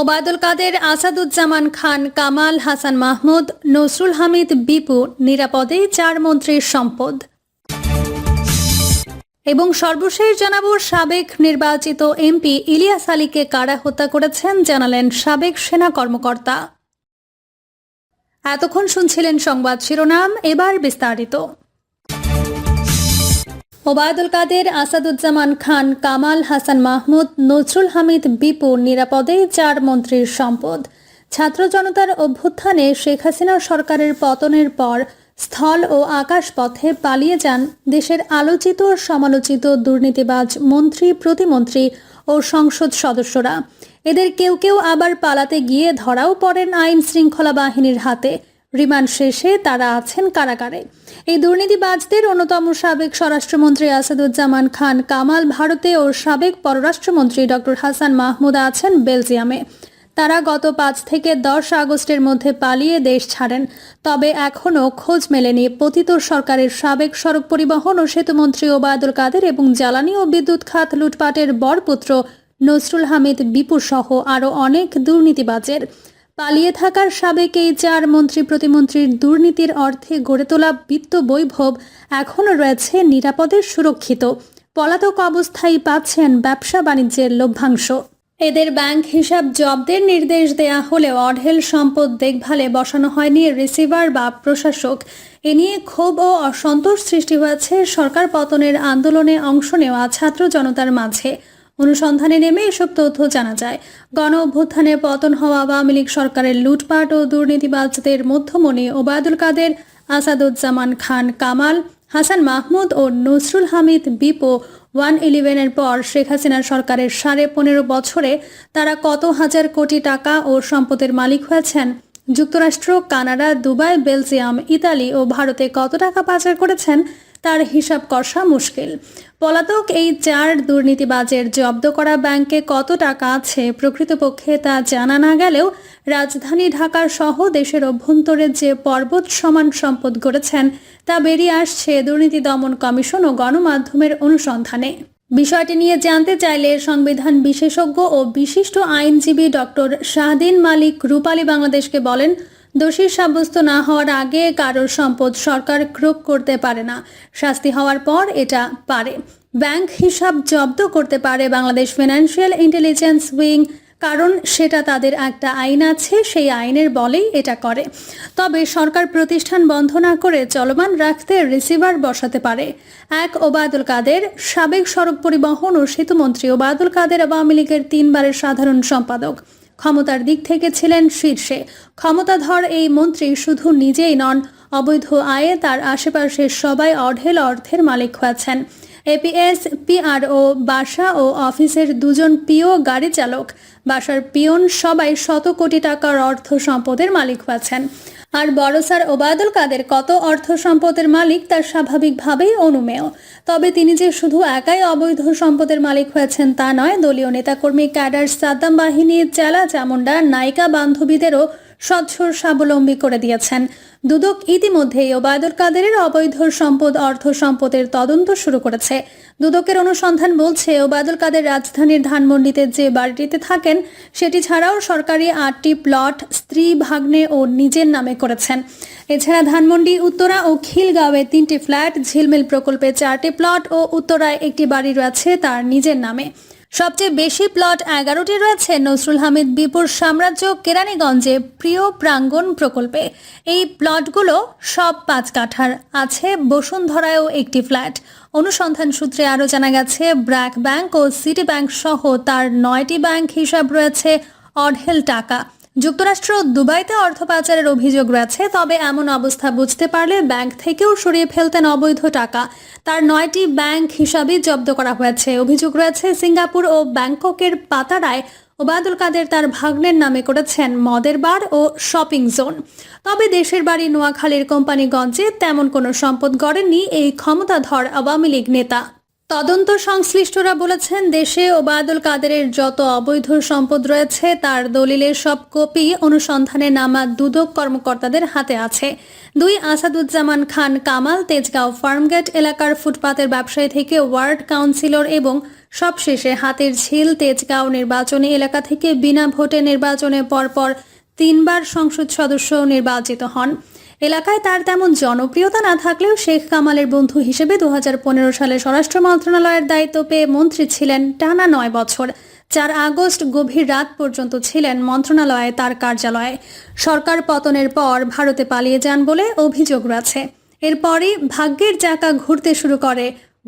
ওবায়দুল কাদের, আসাদুজ্জামান খান, কামাল হাসান মাহমুদ, নসরুল হামিদ বিপু নিরাপদে চার মন্ত্রীর সম্পদ। এবং সর্বশেষ জানাব, সাবেক নির্বাচিত এমপি ইলিয়াস আলীকে কারা হত্যা করেছেন জানালেন সাবেক সেনা কর্মকর্তা। এতক্ষণ শুনছিলেন সংবাদ শিরোনাম, এবার বিস্তারিত। ওবায়দুল কাদের, আসাদুজ্জামান খান, কামাল হাসান মাহমুদ, নজরুল হামিদ বিপু নিরাপদে চার মন্ত্রীর সম্পদ। ছাত্র জনতার অভ্যুত্থানে শেখ হাসিনা সরকারের পতনের পর স্থল ও আকাশ পথে পালিয়ে যান দেশের আলোচিত, সমালোচিত দুর্নীতিবাজ মন্ত্রী, প্রতিমন্ত্রী ও সংসদ সদস্যরা। এদের কেউ কেউ আবার পালাতে গিয়ে ধরাও পড়েন আইন শৃঙ্খলা বাহিনীর হাতে। রিমান্ড শেষে তারা আছেন কারাগারে। এই দুর্নীতিবাজদের অন্যতম সাবেক স্বরাষ্ট্রমন্ত্রী আসাদুজ্জামান খান কামাল ভারতে ও সাবেক পররাষ্ট্রমন্ত্রী ডক্টর হাসান মাহমুদ আছেন বেলজিয়ামে। তারা গত পাঁচ থেকে দশ আগস্টের মধ্যে পালিয়ে দেশ ছাড়েন। তবে এখনও খোঁজ মেলেনি পতিত সরকারের সাবেক সড়ক পরিবহন ও সেতুমন্ত্রী ওবায়দুল কাদের এবং জ্বালানি ও বিদ্যুৎ খাত লুটপাটের বরপুত্র নসরুল হামিদ বিপুর সহ আরও অনেক দুর্নীতিবাজের। পালিয়ে থাকার সাবেক এই চার মন্ত্রী, প্রতিমন্ত্রীর দুর্নীতির অর্থে গড়ে তোলা বিত্ত বৈভব এখনও রয়েছে নিরাপদে সুরক্ষিত। পলাতক অবস্থায় পাচ্ছেন ব্যবসা বাণিজ্যের লভ্যাংশ। এদের ব্যাংক হিসাব জব্দের নির্দেশ দেয়া হলেও অঢেল সম্পদ দেখভালে বসানো হয়নি রিসিভার বা প্রশাসক। এ নিয়ে ক্ষোভ ও অসন্তোষ সৃষ্টি হয়েছে সরকার পতনের আন্দোলনে অংশ নেওয়া ছাত্র জনতার মাঝে। অনুসন্ধানে নেমে এসব তথ্য জানা যায়। গণ অভ্যুত্থানে পতন হওয়া আওয়ামী লীগ সরকারের লুটপাট ও দুর্নীতিবাজদের মধ্যমণি ওবায়দুল কাদের, আসাদুজ্জামান খান কামাল, হাসান মাহমুদ ও নসরুল হামিদ বিপো ওয়ান ইলেভেনের পর শেখ হাসিনার সরকারের সাড়ে পনেরো বছরে তারা কত হাজার কোটি টাকা ও সম্পদের মালিক হয়েছেন? যুক্তরাষ্ট্র, কানাডা, দুবাই, বেলজিয়াম, ইতালি ও ভারতে কত টাকা পাচার করেছেন? তার হিসাব কষা মুশকিল। পলাতক এই চার দুর্নীতিবাজের জব্দ করা ব্যাংকে কত টাকা আছে প্রকৃতপক্ষে তা জানা না গেলেও রাজধানী ঢাকার সহ দেশের অভ্যন্তরে যে পর্বত সমান সম্পদ গড়েছেন, তা বেরিয়ে আসছে দুর্নীতি দমন কমিশন ও গণমাধ্যমের অনুসন্ধানে। বিষয়টি নিয়ে জানতে চাইলে সংবিধান বিশেষজ্ঞ ও বিশিষ্ট আইনজীবী ডক্টর শাহদিন মালিক রূপালী বাংলাদেশকে বলেন দোষী সাব্যস্ত না হওয়ার আগে কারোর সম্পদ সরকার ক্রোক করতে পারে না। শাস্তি হওয়ার পর এটা পারে। ব্যাংক হিসাব জব্দ করতে পারে বাংলাদেশ ফিনান্সিয়াল ইন্টেলিজেন্স উইং, কারণ সেটা তাদের একটা আইন আছে, সেই আইনের বলেই এটা করে। তবে সরকার প্রতিষ্ঠান বন্ধ না করে চলমান রাখতে রিসিভার বসাতে পারে। এক ওবায়দুল কাদের, সাবেক সড়ক পরিবহন ও সেতুমন্ত্রী ওবায়দুল কাদের আওয়ামী লীগের তিনবারের সাধারণ সম্পাদক। ক্ষমতার দিক থেকে ছিলেন শীর্ষে। ক্ষমতাধর এই মন্ত্রী শুধু নিজেই নন, অবৈধ আয়ে তার আশেপাশের সবাই অঢেল অর্থের মালিক হয়েছেন। এপিএস, পিআরও, বাসা ও অফিসের দুজন পিও গাড়ি চালক। বাসার পিয়ন সবাই শত কোটি টাকার অর্থ সম্পদের মালিক হয়েছেন আর বড় স্যার ওবায়দুল কাদের কত অর্থ সম্পদের মালিক তার স্বাভাবিকভাবেই অনুমেয়। তবে তিনি যে শুধু একাই অবৈধ সম্পদের মালিক হয়েছেন তা নয়, দলীয় নেতাকর্মী ক্যাডার সাদ্দাম বাহিনীর চেলা চামুন্ডা নায়িকা বান্ধবীদেরও স্বচ্ছর স্বাবলম্বী করে দিয়েছেন। দুদক ইতিমধ্যেই ওবায়দুল কাদেরের অবৈধ সম্পদ, অর্থ সম্পদের তদন্ত শুরু করেছে। দুদকের অনুসন্ধান বলছে, ওবায়দুল কাদের রাজধানীর ধানমন্ডিতে যে বাড়িটিতে থাকেন, সেটি ছাড়াও সরকারি আটটি প্লট স্ত্রী ভাগ্নে ও নিজের নামে করেছেন। এছাড়া ধানমন্ডি, উত্তরা ও খিলগাঁওয়ে তিনটি ফ্ল্যাট ঝিলমিল প্রকল্পে চারটি প্লট ও উত্তরায় একটি বাড়ি রয়েছে তার নিজের নামে। সবচেয়ে বেশি প্লট এগারোটি রয়েছে নসরুল হামিদ বিপুর সাম্রাজ্য কেরানীগঞ্জে প্রিয় প্রাঙ্গণ প্রকল্পে। এই প্লটগুলো সব পাঁচ কাঠার আছে, বসুন্ধরায়ও একটি ফ্ল্যাট। অনুসন্ধান সূত্রে আরও জানা গেছে, ব্র্যাক ব্যাংক ও সিটি ব্যাংক সহ তার নয়টি ব্যাংক হিসাব রয়েছে অঢেল টাকা। যুক্তরাষ্ট্র দুবাইতে অর্থ পাচারের অভিযোগ রয়েছে, তবে এমন অবস্থা বুঝতে পারলে ব্যাংক থেকেও সরিয়ে ফেলতেন অবৈধ টাকা। তার নয়টি ব্যাংক হিসাবে জব্দ করা হয়েছে। অভিযোগ রয়েছে, সিঙ্গাপুর ও ব্যাংককের পাতারায় ওবায়দুল কাদের তার ভাগ্নের নামে করেছেন মদের বার ও শপিং জোন। তবে দেশের বাড়ি নোয়াখালীর কোম্পানিগঞ্জে তেমন কোনো সম্পদ গড়েননি এই ক্ষমতাধর আওয়ামী লীগ নেতা। তদন্ত সংশ্লিষ্টরা বলেছেন, দেশে ওবায়দুল কাদেরের যত অবৈধ সম্পদ রয়েছে, তার দলিলের সব কপি অনুসন্ধানে নামা দুদক কর্মকর্তাদের হাতে আছে। দুই আসাদুজ্জামান খান কামাল তেজগাঁও ফার্মগেট এলাকার ফুটপাতের ব্যবসায়ী থেকে ওয়ার্ড কাউন্সিলর এবং সবশেষে হাতের ঝিল তেজগাঁও নির্বাচনী এলাকা থেকে বিনা ভোটে নির্বাচনে পরপর তিনবার সংসদ সদস্য নির্বাচিত হন। এলাকায় তার তেমন জনপ্রিয়তা না থাকলেও শেখ কামালের বন্ধু হিসেবে দু হাজার পনেরো সালে স্বরাষ্ট্র মন্ত্রণালয়ের দায়িত্ব পেয়ে মন্ত্রী ছিলেন টানা নয় বছর। চার আগস্ট গভীর রাত পর্যন্ত ছিলেন মন্ত্রণালয়ে তার কার্যালয়ে। সরকার পতনের পর ভারতে পালিয়ে যান বলে অভিযোগ রয়েছে। এরপরই ভাগ্যের চাকা ঘুরতে শুরু করে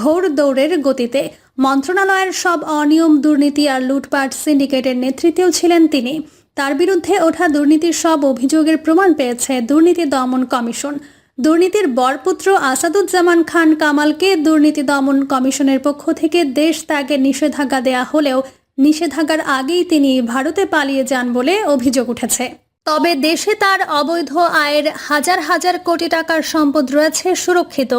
ঘোর দৌড়ের গতিতে। মন্ত্রণালয়ের সব অনিয়ম, দুর্নীতি আর লুটপাট সিন্ডিকেটের নেতৃত্বেও ছিলেন তিনি। তার বিরুদ্ধে ওঠা দুর্নীতির সব অভিযোগের প্রমাণ পেয়েছে দুর্নীতি দমন কমিশন। দুর্নীতির বরপুত্র আসাদুজ্জামান খান কামালকে দুর্নীতি দমন কমিশনের পক্ষ থেকে দেশ ত্যাগে নিষেধাজ্ঞা দেয়া হলেও নিষেধাজ্ঞার আগেই তিনি ভারতে পালিয়ে যান বলে অভিযোগ উঠেছে। তবে দেশে তার অবৈধ আয়ের হাজার হাজার কোটি টাকার সম্পদ রয়েছে সুরক্ষিত।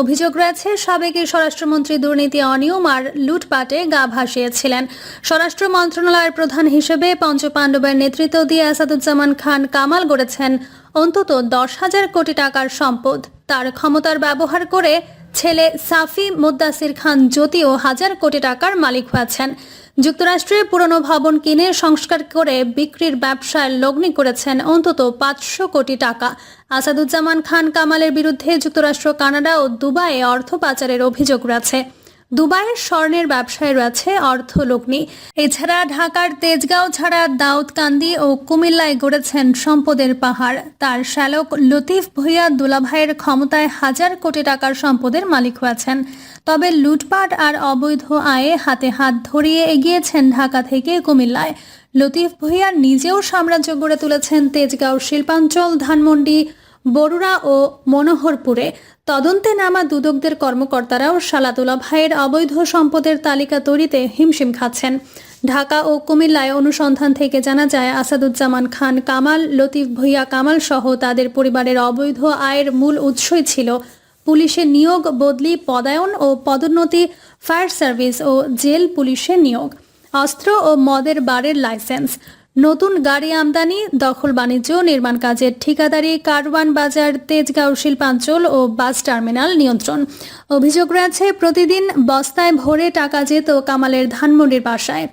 অভিযোগ রয়েছে, সাবেক স্বরাষ্ট্রমন্ত্রী দুর্নীতি, অনিয়ম আর লুটপাটে গা ভাসিয়েছিলেন। স্বরাষ্ট্র মন্ত্রণালয়ের প্রধান হিসেবে পঞ্চপাণ্ডবের নেতৃত্ব দিয়ে আসাদুজ্জামান খান কামাল গড়েছেন অন্তত দশ হাজার কোটি টাকার সম্পদ। তার ক্ষমতার ব্যবহার করে ছেলে সাফি মুদ্দাসির খান জ্যোতিও হাজার কোটি টাকার মালিক হয়েছেন। যুক্তরাষ্ট্রে পুরনো ভবন কিনে সংস্কার করে বিক্রির ব্যবসায় লগ্নি করেছেন অন্তত পাঁচশো কোটি টাকা। আসাদুজ্জামান খান কামালের বিরুদ্ধে যুক্তরাষ্ট্র, কানাডা ও দুবাইয়ে অর্থ পাচারের অভিযোগ রয়েছে। দুবাইয়ের স্বর্ণের ব্যবসায় রয়েছে অর্থ লগ্নি। এছাড়া ঢাকার তেজগাঁও ছাড়া দাউদকান্দি ও কুমিল্লায় গড়েছেন সম্পদের পাহাড়। তার শ্যালক লতিফ ভুইয়া দুলাভাইয়ের ক্ষমতায় হাজার কোটি টাকার সম্পদের মালিক হয়েছেন। তবে লুটপাট আর অবৈধ আয়ে হাতে হাত ধরিয়ে এগিয়েছেন ঢাকা থেকে কুমিল্লায়। লতিফ ভুইয়া নিজেও সাম্রাজ্য গড়ে তুলেছেন তেজগাঁও শিল্পাঞ্চল, ধানমন্ডি বরুড়া ও মনোহরপুরে তদন্তে নামা দুদকদের কর্মকর্তারাও সালাতুল্লাহ ভাইয়ের অবৈধ সম্পদের তালিকা তৈরিতে হিমশিম খাচ্ছেন। ঢাকা ও কুমিল্লায় অনুসন্ধান থেকে জানা যায়, আসাদুজ্জামান খান, কামাল, লতিফ ভুইয়া, কামাল সহ তাদের পরিবারের অবৈধ আয়ের মূল উৎসই ছিল পুলিশে নিয়োগ, বদলি, পদায়ন ও পদোন্নতি, ফায়ার সার্ভিস ও জেল পুলিশে নিয়োগ, অস্ত্র ও মদের বারের লাইসেন্স। নতুন গাড়ি আমদানি, দখল বাণিজ্য, নির্মাণ কাজের ঠিকাদারি, কারওয়ান বাজার, তেজগাঁও শিল্পাঞ্চল ও বাস টার্মিনাল নিয়ন্ত্রণ। অভিযোগ রয়েছে, প্রতিদিন বস্তায় ভরে টাকা যেত কামালের ধানমন্ডির বাসায়।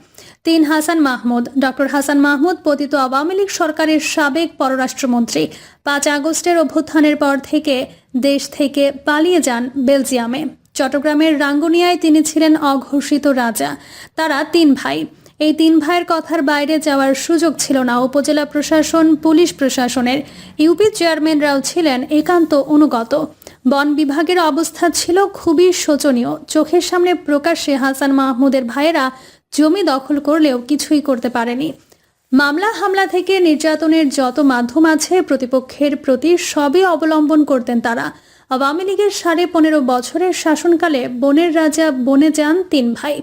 তিন হাসান মাহমুদ, ডক্টর হাসান মাহমুদ পতিত আওয়ামী লীগ সরকারের সাবেক পররাষ্ট্রমন্ত্রী। পাঁচ আগস্টের অভ্যুত্থানের পর থেকে দেশ থেকে পালিয়ে যান বেলজিয়ামে। চট্টগ্রামের রাঙ্গুনিয়ায় তিনি ছিলেন অঘোষিত রাজা। তারা তিন ভাই। এই তিন ভাইয়ের কথার বাইরে যাওয়ার সুযোগ ছিল না। উপজেলা প্রশাসন, পুলিশ প্রশাসনের ইউপি চেয়ারম্যানরাও ছিলেন একান্ত অনুগত। বন বিভাগের অবস্থা ছিল খুবই শোচনীয়। চোখের সামনে প্রকাশ্যে হাসান মাহমুদের ভাইয়েরা জমি দখল করলেও কিছুই করতে পারেনি। মামলা, হামলা থেকে নির্যাতনের যত মাধ্যম আছে, প্রতিপক্ষের প্রতি সবই অবলম্বন করতেন তারা। আওয়ামী লীগের সাড়ে পনেরো বছরের শাসনকালে বনের রাজা বনে যান তিন ভাই।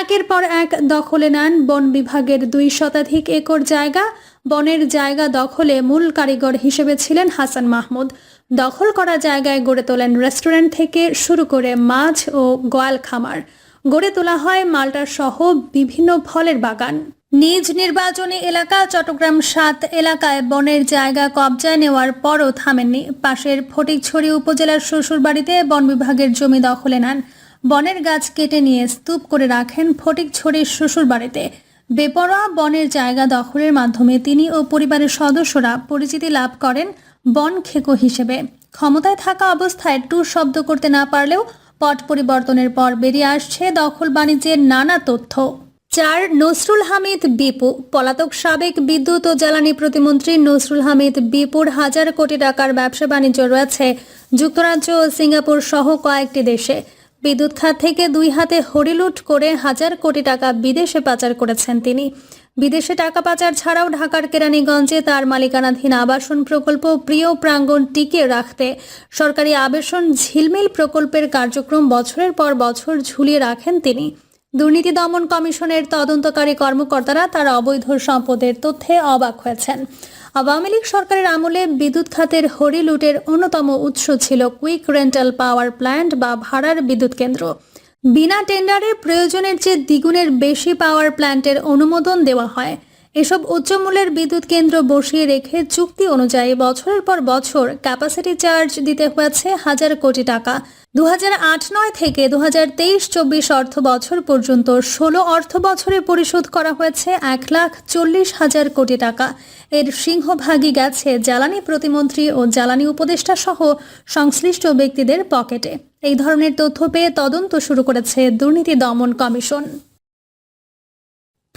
একের পর এক দখলে নেন বন বিভাগের দুই শতাধিক একর জায়গা। বনের জায়গা দখলে মূল কারিগর হিসেবে ছিলেন হাসান মাহমুদ। দখল করা জায়গায় গড়ে তোলেন রেস্টুরেন্ট থেকে শুরু করে মাছ ও গোয়াল খামার। গড়ে তোলা হয় মাল্টা সহ বিভিন্ন ফলের বাগান। নিজ নির্বাচনী এলাকা, চট্টগ্রাম সাত এলাকায় বনের জায়গা কবজায় নেওয়ার পরও থামেননি। পাশের ফটিকছড়ি উপজেলার শ্বশুরবাড়িতে বন বিভাগের জমি দখলে নেন। বনের গাছ কেটে নিয়ে স্তূপ করে রাখেন ফটিকছড়ির শ্বশুরবাড়িতে। বেপরোয়া বনের জায়গা দখলের মাধ্যমে তিনি ও পরিবারের সদস্যরা পরিচিতি লাভ করেন বন খেকো হিসেবে। ক্ষমতায় থাকা অবস্থায় টুর শব্দ করতে না পারলেও পট পরিবর্তনের পর বেরিয়ে আসছে দখল বাণিজ্যের নানা তথ্য। চার নসরুল হামিদ বিপু, পলাতক সাবেক বিদ্যুৎ ও জ্বালানি প্রতিমন্ত্রী নসরুল হামিদ বিপুর হাজার কোটি টাকার ব্যবসা বাণিজ্য রয়েছে যুক্তরাজ্য ও সিঙ্গাপুর সহ কয়েকটি দেশে। বিদ্যুৎ খাত থেকে দুই হাতে হরিলুট করে হাজার কোটি টাকা বিদেশে পাচার করেছেন তিনি। বিদেশে টাকা পাচার ছাড়াও ঢাকার কেরানীগঞ্জে তার মালিকানাধীন আবাসন প্রকল্প প্রিয় প্রাঙ্গণ টিকিয়ে রাখতে সরকারি আবাসন ঝিলমিল প্রকল্পের কার্যক্রম বছরের পর বছর ঝুলিয়ে রাখেন তিনি। দুর্নীতি দমন কমিশনের তদন্তকারী কর্মকর্তারা তার অবৈধ সম্পদের তথ্যে অবাক হয়েছেন। আওয়ামী লীগ সরকারের আমলে বিদ্যুৎ খাতের হরি লুটের অন্যতম উৎস ছিল কুইক রেন্টাল পাওয়ার প্ল্যান্ট বা ভাড়ার বিদ্যুৎ কেন্দ্র। বিনা টেন্ডারে প্রয়োজনের চেয়ে দ্বিগুণের বেশি পাওয়ার প্ল্যান্টের অনুমোদন দেওয়া হয়। এসব উচ্চমূল্যের বিদ্যুৎ কেন্দ্র বসিয়ে রেখে চুক্তি অনুযায়ী বছরের পর বছর ক্যাপাসিটি চার্জ দিতে হয়েছে হাজার কোটি টাকা। দু নয় থেকে দু হাজার তেইশ চব্বিশ অর্থ বছর পর্যন্ত ষোলো অর্থ বছরে পরিশোধ করা হয়েছে এক লাখ চল্লিশ হাজার কোটি টাকা। এর সিংহভাগই গেছে জ্বালানি প্রতিমন্ত্রী ও জ্বালানি উপদেষ্টা সহ সংশ্লিষ্ট ব্যক্তিদের পকেটে। এই ধরনের তথ্য পেয়ে তদন্ত শুরু করেছে দুর্নীতি দমন কমিশন।